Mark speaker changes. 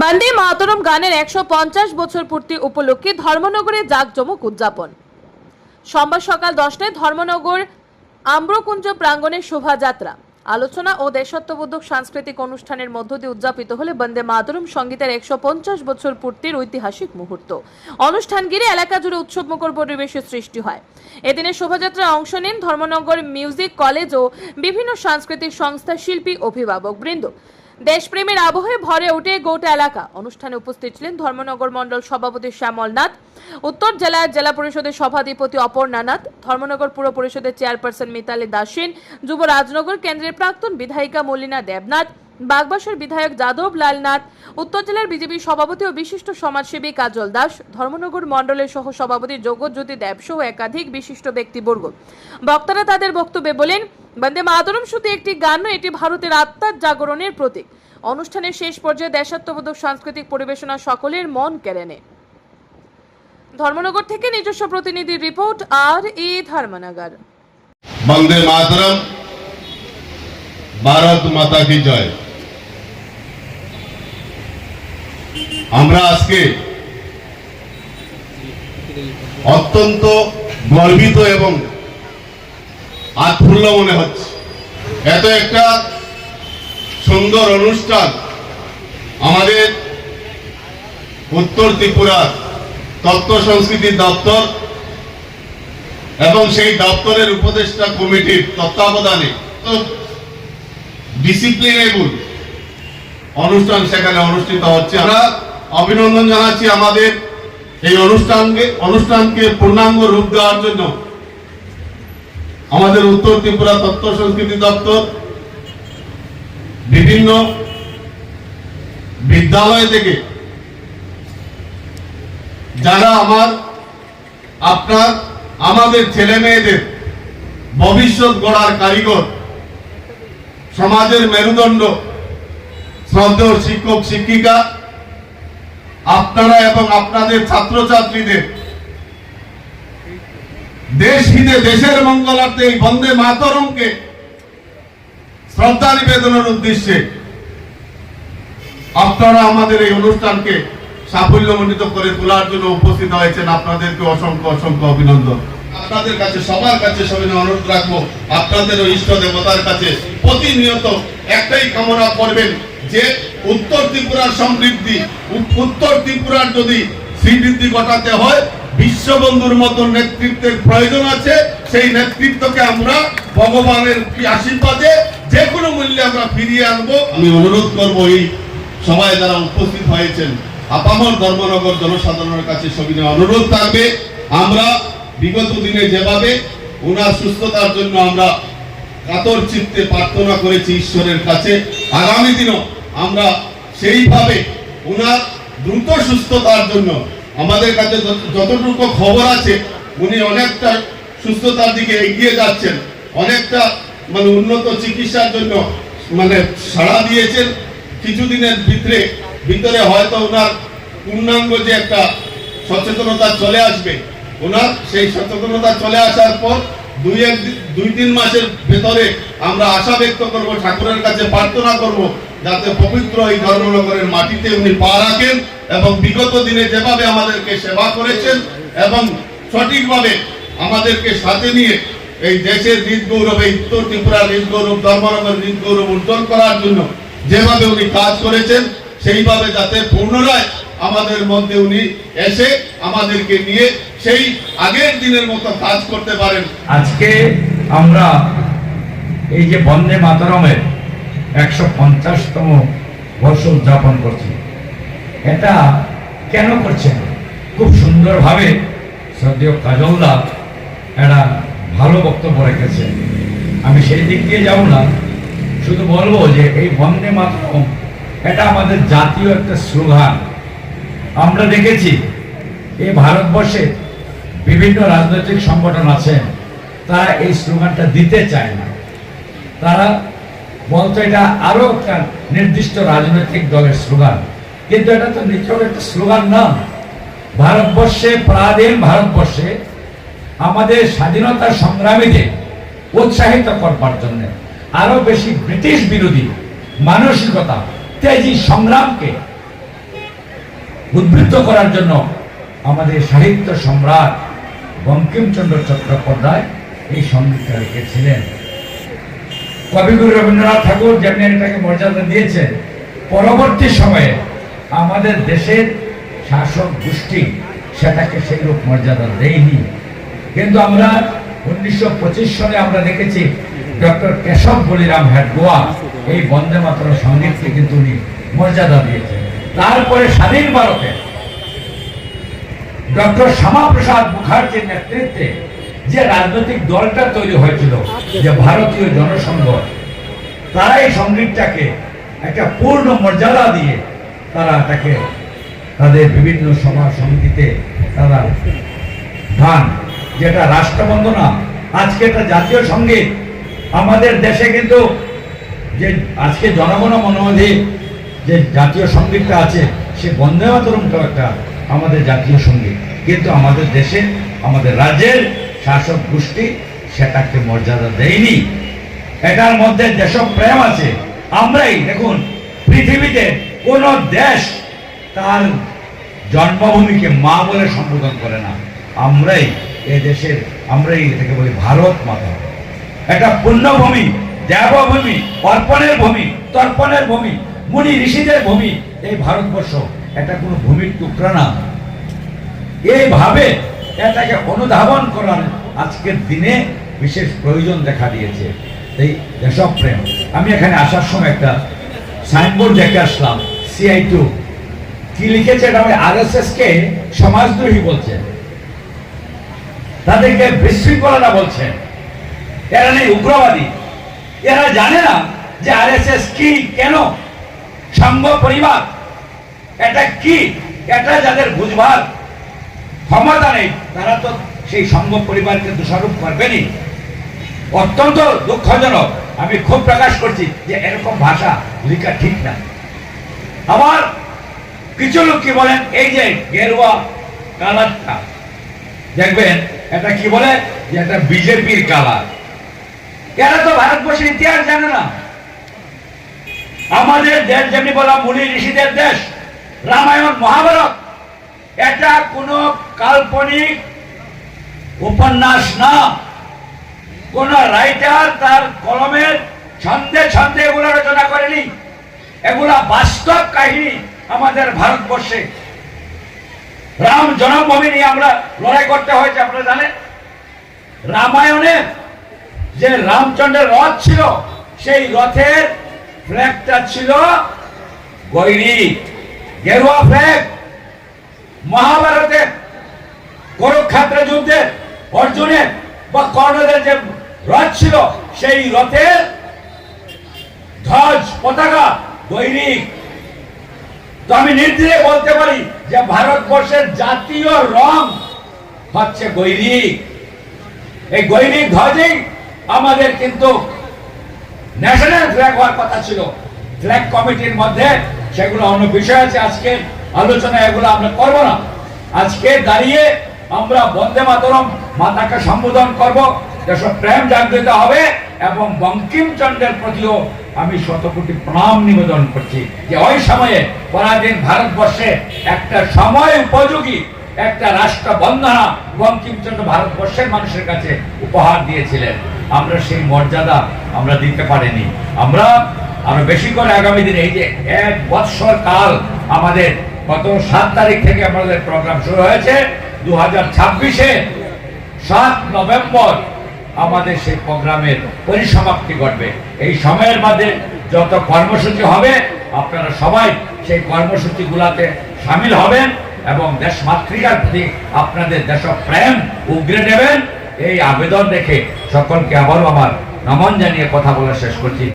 Speaker 1: বন্দে মাতরম গানের একশো পঞ্চাশ বছর পূর্তি উপলক্ষে ধর্মনগরে জাঁকজমক উদযাপন। সোমবার সকাল দশটায় ধর্মনগর আম্রকুঞ্জ প্রাঙ্গণে শোভাযাত্রা। আলোচনা ও দেশত্ববোধক সাংস্কৃতিক অনুষ্ঠানের মধ্য দিয়ে উদযাপিত হলে বন্দে মাতরম সঙ্গীতের একশো পঞ্চাশ বছর পূর্তির ঐতিহাসিক মুহূর্ত। অনুষ্ঠান ঘিরে এলাকা জুড়ে উৎসবমুখর পরিবেশের সৃষ্টি হয়। এদিনে শোভাযাত্রায় অংশ নেন ধর্মনগর মিউজিক কলেজ ও বিভিন্ন সাংস্কৃতিক সংস্থা শিল্পী, অভিভাবক বৃন্দ। দেশপ্রেমের আবহে ভরে ওঠে গোটা এলাকা। অনুষ্ঠানে উপস্থিত ছিলেন ধর্মনগর মন্ডল সভাপতি শ্যামল নাথ, উত্তর জেলার জেলা পরিষদের সভাধিপতি অপর্ণা নাথ, ধর্মনগর পুর পরিষদের চেয়ারপারসন মিতালি দাসেন, যুব রাজনগর কেন্দ্রের প্রাক্তন বিধায়িকা মলিনা দেবনাথ বাগবাসার বিধায়ক যাদব লাল নাথ উত্তর জেলার বিজেপি সভাপতি ও বিশিষ্ট সমাজসেবী কাজল দাস, ধর্মনগর মণ্ডলের সহ সভাপতি জগৎজ্যোতি দেব সহ একাধিক বিশিষ্ট ব্যক্তিবর্গ। বক্তারা তাদের বক্তব্যে বলেন, বন্দে মাতরম শুধু একটি গান এটি ভারতের আত্মার জাগরণের প্রতীক। অনুষ্ঠানের শেষ পর্যায়ে দেশাত্মবোধক সাংস্কৃতিক পরিবেশনা সকলের মন কেড়ে নেয়। ধর্মনগর থেকে নিজস্ব প্রতিনিধি রিপোর্ট, আর এ ধর্মনগর।
Speaker 2: বন্দে মাতরম, ভারত মাতা কি জয়? আমরা আজকে অত্যন্ত গর্বিত এবং আৎফুল্ল মনে হচ্ছে। এত একটা সুন্দর অনুষ্ঠান আমাদের উত্তর ত্রিপুরার তত্ত্ব সংস্কৃতি দপ্তর এবং সেই দপ্তরের উপদেষ্টা কমিটির তত্ত্বাবধানে ডিসিপ্লিনেবল অনুষ্ঠান সেখানে অনুষ্ঠিত হচ্ছে। আমরা অভিনন্দন জানাচ্ছি আমাদের এই অনুষ্ঠানকে অনুষ্ঠানকে পূর্ণাঙ্গ রূপ দেওয়ার জন্য। আমাদের উত্তর ত্রিপুরা তত্ত্ব সংস্কৃতি দপ্তর বিভিন্ন বিদ্যালয় থেকে যারা আমার, আপনার, আমাদের ছেলে মেয়েদের ভবিষ্যৎ গড়ার কারিগর, সমাজের মেরুদণ্ড, শ্রদ্ধেয় শিক্ষক, শিক্ষিকা আপনারা এবং আপনাদের ছাত্রছাত্রীদের দেশ হিতে দেশের মঙ্গলার্থে এই বন্দে মাতরমকে শ্রদ্ধা নিবেদনের উদ্দেশ্যে আপনারা আমাদের এই অনুষ্ঠানকে সাফল্যমণ্ডিত করে তোলার জন্য উপস্থিত হয়েছেন। আপনাদেরকে অসংখ্য অসংখ্য অভিনন্দন। আপনাদের কাছে, সবার কাছে সবিনয় অনুরোধ রাখব, আপনাদের ওই ইষ্ট দেবতার কাছে প্রতিনিয়ত একটাই কামনা করবেন যে উত্তর ত্রিপুরার সমৃদ্ধি উত্তর ত্রিপুরার যদি শ্রীবৃদ্ধি ঘটাতে হয়, বিশ্ববন্ধুর মতো নেতৃত্বের প্রয়োজন আছে, সেই নেতৃত্বকে আমরা ভগবানের আশীর্বাদে যে কোনো মূল্যে আমরা ফিরিয়ে আনব। আমি অনুরোধ করব এই সবাই যারা উপস্থিত হয়েছেন, আপামর ধর্মনগর জনসাধারণের কাছে সবিনয় অনুরোধ থাকবে। আমরা বিগত দিনে যেভাবে ওনার সুস্থতার জন্য আমরা কাতর চিত্তে প্রার্থনা করেছি ঈশ্বরের কাছে, আগামী দিনও আমরা সেইভাবে ওনার দ্রুত সুস্থতার জন্য আমাদের কাছে যতটুকু খবর আছে, উনি অনেকটা সুস্থতার দিকে এগিয়ে যাচ্ছেন, অনেকটা মানে উন্নত চিকিৎসার জন্য মানে সাড়া দিয়েছেন। কিছুদিনের ভিতরে ভিতরে হয়তো ওনার পূর্ণাঙ্গ যে একটা সচেতনতা চলে আসবে ওনার সেই সচেতনতা চলে আসার পর দুই এক দুই তিন মাসের ভেতরে আমরা আশা ব্যক্ত করব, ঠাকুরের কাছে প্রার্থনা করব, যাতে পবিত্র এই ধর্মনগরের মাটিতে উনি পা রাখেন এবং বিগত দিনে যেভাবে আমাদেরকে সেবা করেছেন এবং সঠিকভাবে আমাদেরকে সাথে নিয়ে এই দেশের হৃদ গৌরব এই উত্তর ত্রিপুরার হৃদ গৌরব ধর্মনগর হৃদ গৌরব উজ্জ্বল করার জন্য যেভাবে উনি কাজ করেছেন, সেইভাবে যাতে পুনরায় আমাদের মধ্যে উনি এসে আমাদেরকে নিয়ে সেই আগের দিনের মতো কাজ করতে পারেন।
Speaker 3: আজকে আমরা এই যে বন্দে মাতরমের একশো পঞ্চাশতম বর্ষ উদযাপন করছি। এটা কেন করছেন? খুব সুন্দরভাবে শ্রদ্ধেয় কাজলদা একটা ভালো বক্তব্য রেখেছে আমি সেই দিক দিয়ে যাব না। শুধু বলব যে এই বন্দে মাতরম এটা আমাদের জাতীয় একটা স্লোগান। আমরা দেখেছি, এই ভারতবর্ষে বিভিন্ন রাজনৈতিক সংগঠন আছে, তারা এই স্লোগানটা দিতে চায় না। তারা বলতো এটা আরও একটা নির্দিষ্ট রাজনৈতিক দলের স্লোগান। কিন্তু এটা তো নিচেও একটা স্লোগান না। ভারতবর্ষে প্রাধীন ভারতবর্ষে আমাদের স্বাধীনতা সংগ্রামীদের উৎসাহিত করবার জন্য আরও বেশি ব্রিটিশ বিরোধী মানসিকতা, তেজি সংগ্রামকে উদ্বৃত্ত করার জন্য আমাদের সাহিত্য সম্রাট বঙ্কিমচন্দ্র চট্টোপাধ্যায় এই সঙ্গীতটা লিখেছিলেন কবিগুরু রবীন্দ্রনাথ ঠাকুর যেমনি এটাকে মর্যাদা দিয়েছেন, পরবর্তী সময়ে আমাদের দেশের শাসক গোষ্ঠী সেটাকে সেইরূপ মর্যাদা দেয়নি। কিন্তু আমরা উনিশশো পঁচিশ সালে আমরা দেখেছি ডক্টর কেশব বলিরাম হেডগোয়া এই বন্দে মাতরম সঙ্গীতকে কিন্তু উনি মর্যাদা দিয়েছেন। তারপরে স্বাধীন ভারতে ডক্টর শ্যামাপ্রসাদ মুখার্জির নেতৃত্বে যে রাজনৈতিক দলটা তৈরি হয়েছিল, যে ভারতীয় জনসংঘ তারা এই সঙ্গীতটাকে একটা পূর্ণ মর্যাদা দিয়ে তারা তাকে তাদের বিভিন্ন সভা সমিতিতে তারা গান যেটা রাষ্ট্রবন্দনা, আজকে এটা জাতীয় সংগীত। আমাদের দেশে কিন্তু যে আজকে জনগণ মনোমধি যে জাতীয় সঙ্গীতটা আছে, সে বন্দে মাতরমটাও একটা আমাদের জাতীয় সংগীত। কিন্তু আমাদের দেশে, আমাদের রাজ্যের শাসক গোষ্ঠী সেটাকে মর্যাদা দেয়নি। এটার মধ্যে দেশপ্রেম আছে। আমরাই, দেখুন, পৃথিবীতে কোন দেশ তার জন্মভূমিকে মা বলে সম্বোধন করে না। আমরাই এ দেশের, আমরাই এটাকে বলি ভারত মাতা। একটা পুণ্যভূমি, দেবভূমি, অর্পণের ভূমি, তর্পণের ভূমি, মুনি ঋষিদের ভূমি, এই ভারতবর্ষ। এটা কোনো ভূমির টুকরা না। এইভাবে এটাকে অনুধাবন করার আজকের দিনে বিশেষ প্রয়োজন দেখা দিয়েছে এই দেশপ্রেম। আমি এখানে আসার সময় একটা সাইনবোর্ড দেখে আসলাম সিআই টু কি লিখেছে এটা? আর এস এস কে সমাজদ্রোহী বলছে। তাদেরকে বিশৃঙ্খলা বলছে। এরা নেই উগ্রবাদী। এরা জানে না যে আর এস এস কি, কেন? সংঘ পরিবার। এটা কি? এটা যাদের বুঝবার ক্ষমতা নেই, তারা তো সেই সংঘ পরিবারকে দোষারোপ করবেনই। অত্যন্ত দুঃখজনক। আমি খুব প্রকাশ করছি যে এরকম ভাষা লেখা ঠিক না। আবার কিছু লোক কি বলেন, এই যে গেরুয়া কালারটা, দেখবেন, এটা কি বলে? যে এটা বিজেপির কালার। এরা তো ভারতবর্ষের ইতিহাস জানে না। আমাদের দেশ, যেমনি বলা মুনি ঋষিদের দেশ রামায়ণ মহাভারত। এটা কোনো কাল্পনিক উপন্যাস না। কোন রাইটার তার কলমের ছন্দে ছন্দে এগুলো রচনা করেনি। এগুলা বাস্তব কাহিনী আমাদের ভারতবর্ষে। রাম জন্মভূমি নিয়ে আমরা লড়াই করতে হয়েছে, আপনারা জানেন? রামায়ণে যে রামচন্দ্রের রথ ছিল, সেই রথের ফ্ল্যাগটা ছিল গৈরি। গেরুয়া ফ্ল্যাগ, মহাভারতের কুরুক্ষেত্র যুদ্ধে অর্জুনের বা কর্ণদের যে রথ ছিল, সেই রথের ধ্বজ পতাকা গৈরিক তো আমি নির্দ্বিধে বলতে পারি যে ভারতবর্ষের জাতীয় রং হচ্ছে গৈরিক এই গৈরিক ধ্বজেই আমাদের কিন্তু ন্যাশনাল ফ্ল্যাগ হওয়ার কথা ছিল। ফ্ল্যাগ কমিটির মধ্যে সেগুলো অন্য বিষয় আছে আজকে আলোচনা এগুলো আমরা করব না। আজকে দাঁড়িয়ে আমরা বন্দে মাতরম মাতাকে সম্বোধন করব। যেসব প্রেম জাগৃত হবে এবং বঙ্কিমচন্দ্রের প্রতিও আমি শতকোটি প্রণাম নিবেদন করছি যে ওই সময়ে পরাধীন ভারতবর্ষে একটা সময় উপযোগী একটা রাষ্ট্র বন্দনা বঙ্কিমচন্দ্র ভারতবর্ষের মানুষের কাছে উপহার দিয়েছিলেন। আমরা সেই মর্যাদা আমরা দিতে পারিনি। আমরা আরও বেশি করে আগামী দিনে এই যে এক বৎসর কাল আমাদের গত সাত তারিখ থেকে আমাদের প্রোগ্রাম শুরু হয়েছে দু হাজার ছাব্বিশে সাত নভেম্বর আমাদের সেই প্রোগ্রামের পরিসমাপ্তি ঘটবে। এই সময়ের মধ্যে যত কর্মসূচি হবে, আপনারা সবাই সেই কর্মসূচি গুলাতে সামিল হবেন এবং দেশ মাতৃকার প্রতি আপনাদের দেশপ্রেম উগরে নেবেন। এই আবেদন দেখে সকলকে আবারও আমার নমন জানিয়ে কথা বলা শেষ করছি।